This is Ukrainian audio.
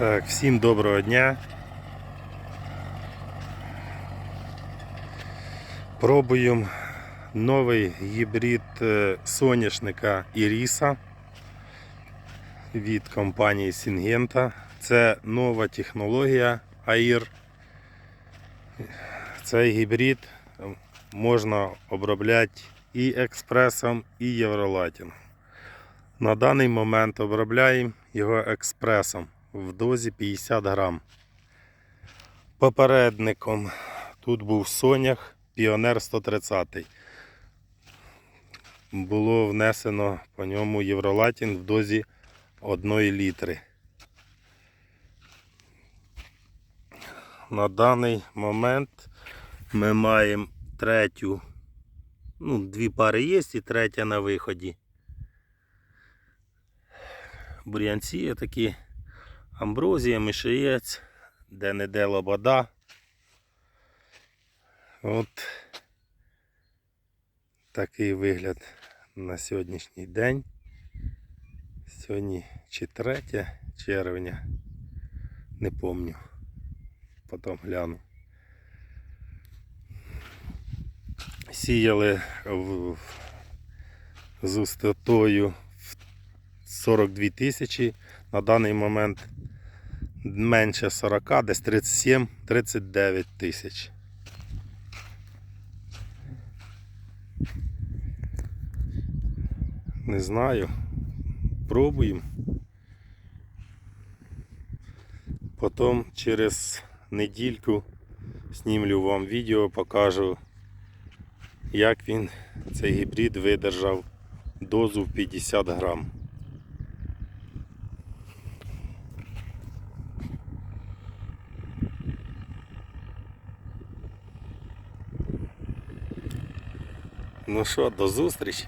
Так, всім доброго дня. Пробуємо новий гібрид е, соняшника Іріса від компанії Syngenta. Це нова технологія AIR. Цей гібрид можна обробляти і експресом, і євролатін. На даний момент обробляємо його експресом в дозі 50 грам. Попередником тут був Сонях Піонер 130. Було внесено по ньому євролатін в дозі 1 літри. На даний момент ми маємо третю, ну, дві пари є і третя на виході. Бур'янці такі амброзія, мишаєць, де-не-де лобода. От такий вигляд на сьогоднішній день. Сьогодні чи 3 червня, не помню. Потім гляну. Сіяли в, з густотою в 42 тисячі. На даний момент менше 40, десь 37-39 тисяч. Не знаю. Пробуємо. Потім через недільку знімлю вам відео, покажу, як він цей гібрид видержав дозу в 50 грам. Ну що, до зустрічі!